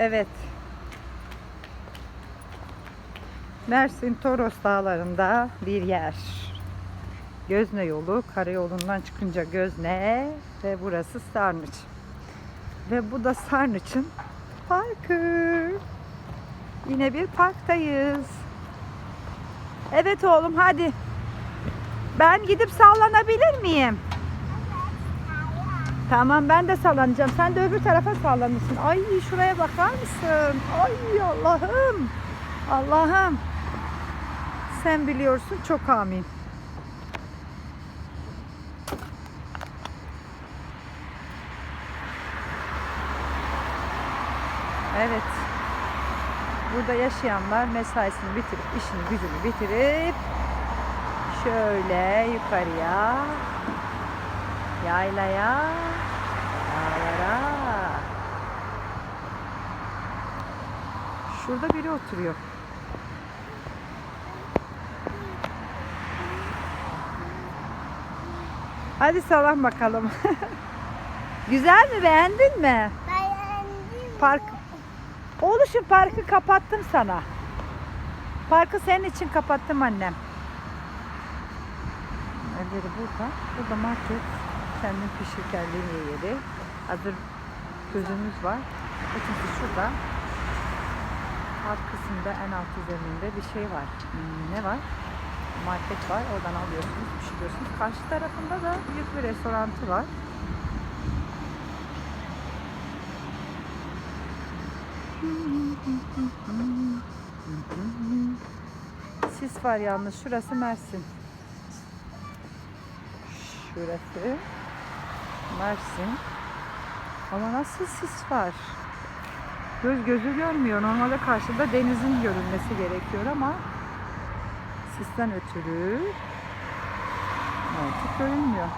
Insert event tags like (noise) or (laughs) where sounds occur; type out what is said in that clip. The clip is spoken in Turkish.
Evet. Mersin Toros Dağları'nda bir yer. Gözne yolu, karayolundan çıkınca Gözne ve burası Sarnıç. Ve bu da Sarnıç'ın parkı. Yine bir parktayız. Evet oğlum hadi. Ben gidip sallanabilir miyim? Tamam ben de sallanacağım. Sen de öbür tarafa sallanırsın. Ay şuraya bakar mısın? Ay Allah'ım. Allah'ım. Sen biliyorsun çok amin. Evet. Burada yaşayanlar mesaisini bitirip, işini gücünü bitirip şöyle yukarıya yaylaya dağlara şurada biri oturuyor. Hadi salam bakalım. (laughs) Güzel mi? Beğendin mi? Beğendim. Park. Oğluşum parkı kapattım sana. Parkı senin için kapattım annem. Evleri burada. Burada market. Kendin pişir kendin ye yeri. Hazır közümüz var. Ötesi şurada. Alt kısımda en alt üzerinde bir şey var. Hmm, ne var? Market var. Oradan alıyorsunuz, pişiriyorsunuz. Karşı tarafında da büyük bir restorantı var. Sis var yalnız. Şurası Mersin. Şurası Mersin. Ama nasıl sis var? Göz gözü görmüyor. Normalde karşıda denizin görünmesi gerekiyor ama sisten ötürü artık görünmüyor.